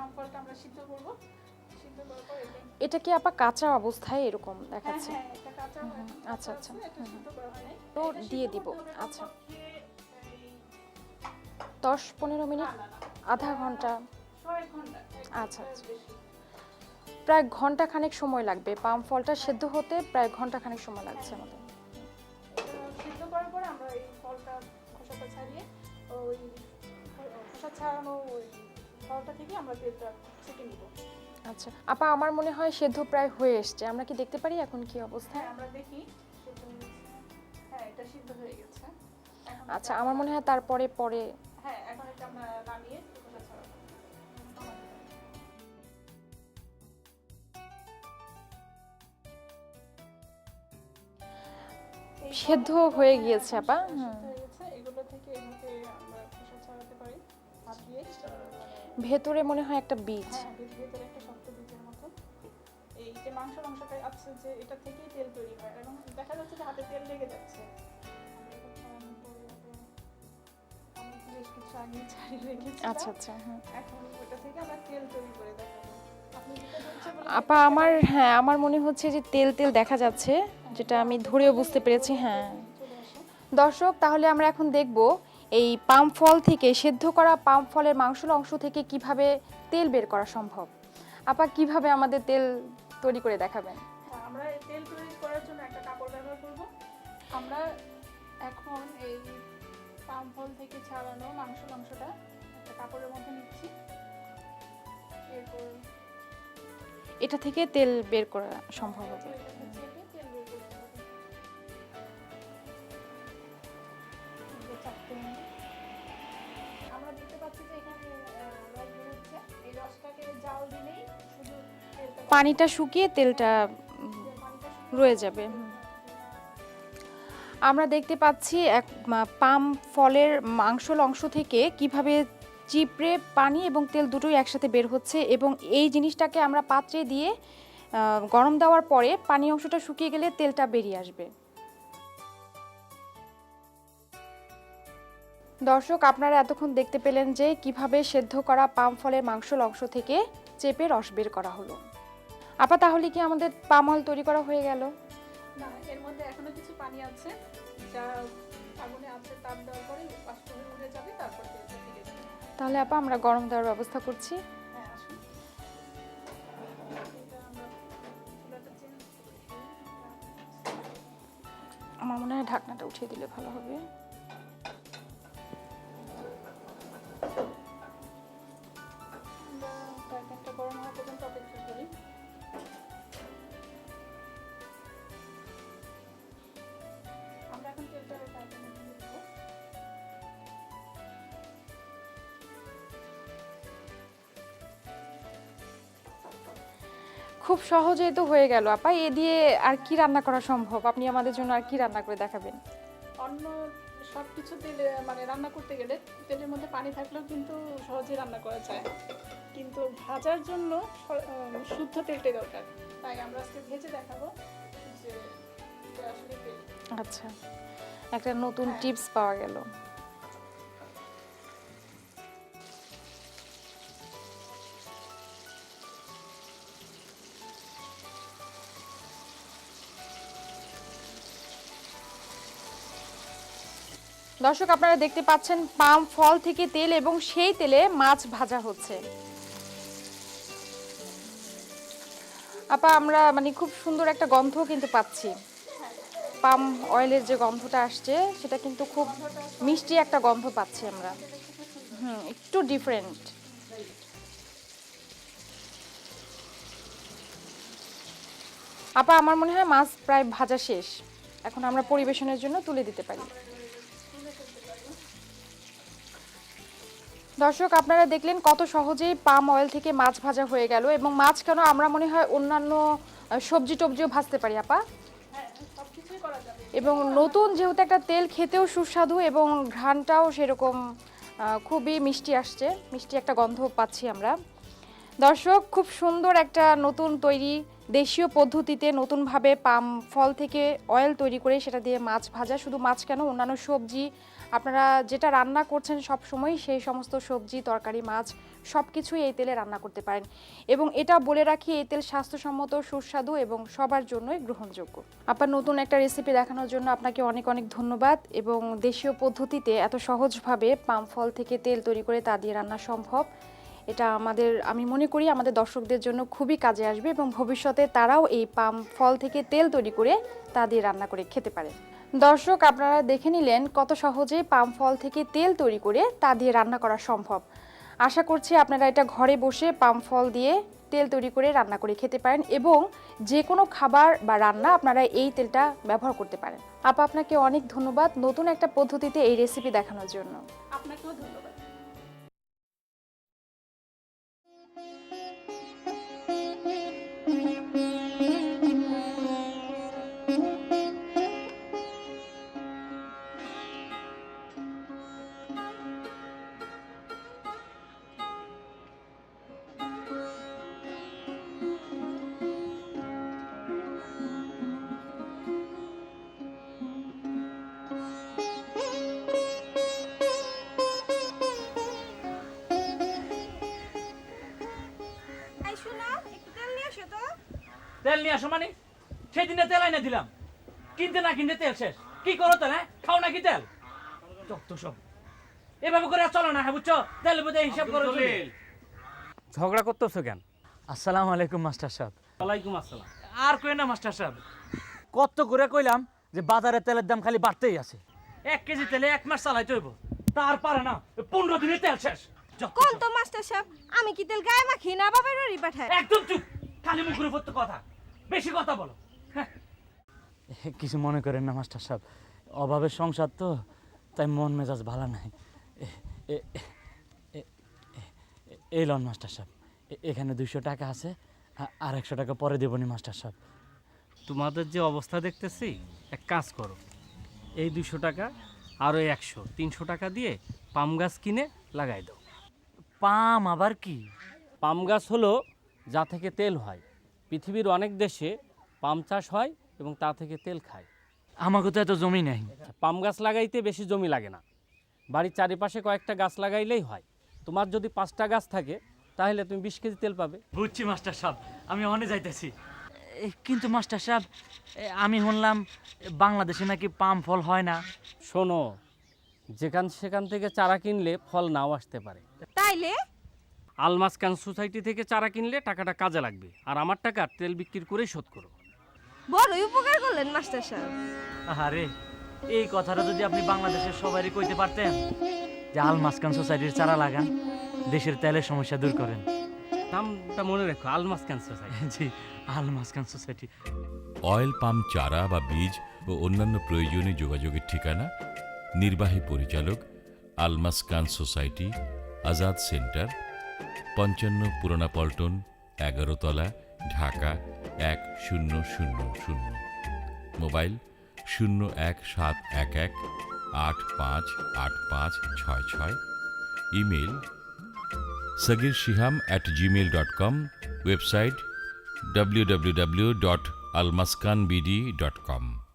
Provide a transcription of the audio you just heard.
পাম ফলটা আমরা সিদ্ধ করব। সিদ্ধ করার পর এটা কি আপা কাঁচা অবস্থায় এরকম হ্যাঁ দেখাচ্ছে? হ্যাঁ এটা কাঁচা আচ্ছা, আচ্ছা, এটা সিদ্ধ করা হয় নাই। তো দিয়ে দিব, আচ্ছা। দশ পনেরো মিনিট আধা ঘণ্টা। আচ্ছা, আচ্ছা। প্রায় ঘণ্টা খানেক সময় লাগবে। পাম ফলটা সেদ্ধ হতে প্রায় ঘণ্টা খানেক সময় লাগছে আমাদের। সিদ্ধ করার পরে আমরা এই ফলটা খোসাটা ছাড়িয়ে ওই খোসা ছাড়ানো ওই ফলটা থেকে আমরা তেলটা ছেঁকে নিব। আচ্ছা আপা আমার মনে হয় সেদ্ধ প্রায় হয়ে এসছে। আমরা কি দেখতে পারি এখন কি অবস্থা? হ্যাঁ আমরা দেখি। হয়ে। হ্যাঁ এটা সিদ্ধ হয়ে গেছে। আচ্ছা আমার মনে হয় তারপরে পরে হ্যাঁ এখন এটা আমরা নামিয়ে সেদ্ধ হয়ে হ্যাঁ, গিয়েছে আপা, হুম। ভেতরে মনে হয় একটা বীজ। হ্যাঁ ভিত- ভেতরে একটা শক্ত বীজের মতো। এই যে অংশটা আছে যে এটা থেকেই তেল তৈরি হয় এবং দেখা যাচ্ছে যে হাতে তেল লেগে যাচ্ছে। বেশ কিছু আগে ছাড়িয়ে আচ্ছা আচ্ছা হ্যাঁ। এখন ওটা থেকে আমরা তেল তৈরি করে দেখাবো। আপনি যেটা বলছেন বলে আপা আমার হ্যাঁ আমার মনে হচ্ছে যে তেল তেল দেখা যাচ্ছে যেটা আমি ধরেও বুঝতে পেরেছি হ্যাঁ। দর্শক তাহলে আমরা এখন দেখব এই পাম ফল থেকে সেদ্ধ করা পাম ফলের মাংসল অংশ থেকে কীভাবে তেল বের করা সম্ভব? আপা কীভাবে আমাদের তেল তৈরি করে দেখাবেন? হ্যাঁ, আমরা এই তেল তৈরি করার জন্য একটা কাপড় ব্যবহার করব। আমরা এখন এই পাম ফল থেকে ছাড়ানো মাংস অংশটা একটা কাপড়ের মধ্যে নিচ্ছি। এরপর এটা থেকে তেল বের করা সম্ভব হবে। পানিটা শুকিয়ে তেলটা রয়ে যাবে। আমরা দেখতে পাচ্ছি এক পাম ফলের মাংসল অংশ থেকে কীভাবে চিপড়ে পানি এবং তেল দুটোই একসাথে বের হচ্ছে এবং এই জিনিসটাকে আমরা পাত্রে দিয়ে গরম দেওয়ার পরে পানি অংশটা শুকিয়ে গেলে তেলটা বেরিয়ে আসবে। দর্শক, আপনারা এতক্ষণ দেখতে পেলেন যে কীভাবে সেদ্ধ করা পাম ফলের মাংসল অংশ থেকে চেপে রস বের করা হলো। আপা তাহলে কি আমাদের পাম অয়েল তৈরি করা হয়ে গেল? না এর মধ্যে এখনও কিছু পানি আছে। যা আগুনে আছে তাপ দেওয়ার পরে বাষ্প হয়ে উড়ে যাবে তারপর তেলটা ফিরে যাবে তাহলে আপা আমরা গরম দেওয়ার ব্যবস্থা করছি। হ্যাঁ আসুন। আমরা মনে হয় ঢাকনাটা উঠিয়ে দিলে ভালো হবে। গরম হওয়া পর্যন্ত অপেক্ষা করি। খুব সহজেই তো হয়ে গেল। আপা এ দিয়ে আর কি রান্না করা সম্ভব? আপনি আমাদের জন্য আর কি রান্না করে দেখাবেন? অন্য সব কিছু তেলে মানে রান্না করতে গেলে তেলের মধ্যে পানি থাকলেও কিন্তু সহজে রান্না করা যায়। কিন্তু ভাজার জন্য শুদ্ধ তেলটাই দরকার। তাই আমরা আজকে ভেজে দেখাবো যে আসলে তেল। আচ্ছা। একটা নতুন টিপস পাওয়া গেল। দর্শক, আপনারা দেখতে পাচ্ছেন পাম ফল থেকে তেল এবং সেই তেলে মাছ ভাজা হচ্ছে। আপা, আমরা মানে খুব সুন্দর একটা গন্ধ কিন্তু পাচ্ছি। পাম অয়েলের যে গন্ধটা আসছে, সেটা কিন্তু খুব মিষ্টি একটা গন্ধ পাচ্ছি আমরা। হুম, একটু ডিফারেন্ট আপা, আমার মনে হয় মাছ প্রায় ভাজা শেষ। এখন আমরা পরিবেশনের জন্য তুলে দিতে পারি। দর্শক, আপনারা দেখলেন কত সহজেই পাম অয়েল থেকে মাছ ভাজা হয়ে গেল এবং মাছ কেন আমরা মনে হয় অন্যান্য সবজি টবজিও ভাজতে পারি, আপা? এবং নতুন যেহেতু একটা তেল খেতেও সুস্বাদু এবং ঘ্রাণটাও সেরকম খুবই মিষ্টি আসছে, মিষ্টি একটা গন্ধ পাচ্ছি আমরা। দর্শক, খুব সুন্দর একটা নতুন তৈরি দেশীয় পদ্ধতিতে নতুনভাবে পাম ফল থেকে অয়েল তৈরি করে সেটা দিয়ে মাছ ভাজা। শুধু মাছ কেন, অন্যান্য সবজি আপনারা যেটা রান্না করছেন সব সময় সেই সমস্ত সবজি, তরকারি, মাছ সব কিছুই এই তেলে রান্না করতে পারেন। এবং এটা বলে রাখি, এই তেল স্বাস্থ্যসম্মত, সুস্বাদু এবং সবার জন্যই গ্রহণযোগ্য। আপনার নতুন একটা রেসিপি দেখানোর জন্য আপনাকে অনেক অনেক ধন্যবাদ এবং দেশীয় পদ্ধতিতে এত সহজভাবে পাম ফল থেকে তেল তৈরি করে তা দিয়ে রান্না সম্ভব। এটা আমাদের, আমি মনে করি আমাদের দর্শকদের জন্য খুবই কাজে আসবে এবং ভবিষ্যতে তারাও এই পাম ফল থেকে তেল তৈরি করে তা দিয়ে রান্না করে খেতে পারে দর্শক, আপনারা দেখে নিলেন কত সহজে পাম ফল থেকে তেল তৈরি করে তা দিয়ে রান্না করা সম্ভব। আশা করছি আপনারা এটা ঘরে বসে পাম ফল দিয়ে তেল তৈরি করে রান্না করে খেতে পারেন এবং যে কোনো খাবার বা রান্না আপনারা এই তেলটা ব্যবহার করতে পারেন। আপা, আপনাকে অনেক ধন্যবাদ নতুন একটা পদ্ধতিতে এই রেসিপি দেখানোর জন্য। আপনাকেও ধন্যবাদ। তেল নিয়ে আসো মানে? সেই দিনে তেল আইনে দিলাম। কিনতে না কিনতে তেল শেষ। কি করো তেল হ্যাঁ? খাও নাকি তেল? তো সব। এভাবে করে চলো না হ্যাঁ বুঝছ? তেল বোধহয় হিসাব করো ঝগড়া করতেছো কেন? আসসালামু আলাইকুম মাস্টার সাহেব। ওয়ালাইকুম আসসালাম। আর কই না মাস্টার সাহেব। কত করে কইলাম যে বাজারে তেলের দাম খালি বাড়তেই আছে। এক কেজি তেলে এক মাস চালাইতে হইব। তার পারে না পনেরো দিনে তেল শেষ। কোন তো মাস্টার সাহেব আমি কি তেল গায়ে মাখি না বাবার বাড়ি পাঠায় একদম চুপ। খালি মুখের উপর তো কথা। বেশি কথা বলো। হ্যাঁ। কিছু মনে করেন না মাস্টার সাহেব। অভাবের সংসার তো তাই মন মেজাজ ভালো নাই। এ- এ- এ- এ- এই লন মাস্টার সাহেব। এ- এখানে দুইশো টাকা আছে আর একশো টাকা পরে দেবনি মাস্টার সাহেব। তোমাদের যে অবস্থা দেখতেছি এক কাজ করো। এই দুশো টাকা আর ওই একশো তিনশো টাকা দিয়ে পাম গাছ কিনে লাগাই দাও। পাম আবার কি? পাম গাছ হলো যা থেকে তেল হয়। পৃথিবীর অনেক দেশে পাম চাষ হয় এবং তা থেকে তেল খায়। আমাকে তো এত জমি নেই। পাম গাছ লাগাইতে বেশি জমি লাগে না। বাড়ির চারিপাশে কয়েকটা গাছ লাগাইলেই হয়। তোমার যদি পাঁচটা গাছ থাকে তাহলে তুমি বিশ কেজি তেল পাবে। বুঝছি মাস্টার সাহেব। আমি অনে যাইতেছি। কিন্তু মাস্টার সাহেব আমি শুনলাম বাংলাদেশে নাকি পাম ফল হয় না। শোনো যেখান সেখান থেকে চারা কিনলে ফল নাও আসতে পারে। তাইলে? আলমাস ক্যান সোসাইটি থেকে চারা কিনলে টাকাটা কাজে লাগবে। আর আমার টাকা তেল বিক্রি করেই শোধ করো। বড়ই উপকার করলেন মাস্টার সাহেব আরে এই কথাটা যদি আপনি বাংলাদেশের সবারই কইতে পারতেন যে আল মাসকান সোসাইটির চারা লাগান দেশের তেলের সমস্যা দূর করেন। নামটা মনে রেখো আলমাস ক্যান সোসাইটি। জি Al Maskan society. Oil palm চারা বা বীজ ও অন্যান্য প্রয়োজনীয় যোগাযোগের ঠিকানা নির্বাহী পরিচালক আলমাসকান সোসাইটি আজাদ সেন্টার পঞ্চান্ন পুরানা পল্টন এগারোতলা ঢাকা এক শূন্য শূন্য শূন্য। মোবাইল শূন্য এক সাত এক এক আট পাঁচ আট পাঁচ ছয় ছয়। Email Sagir Shiham at Gmail dot com website www.almaskanbd.com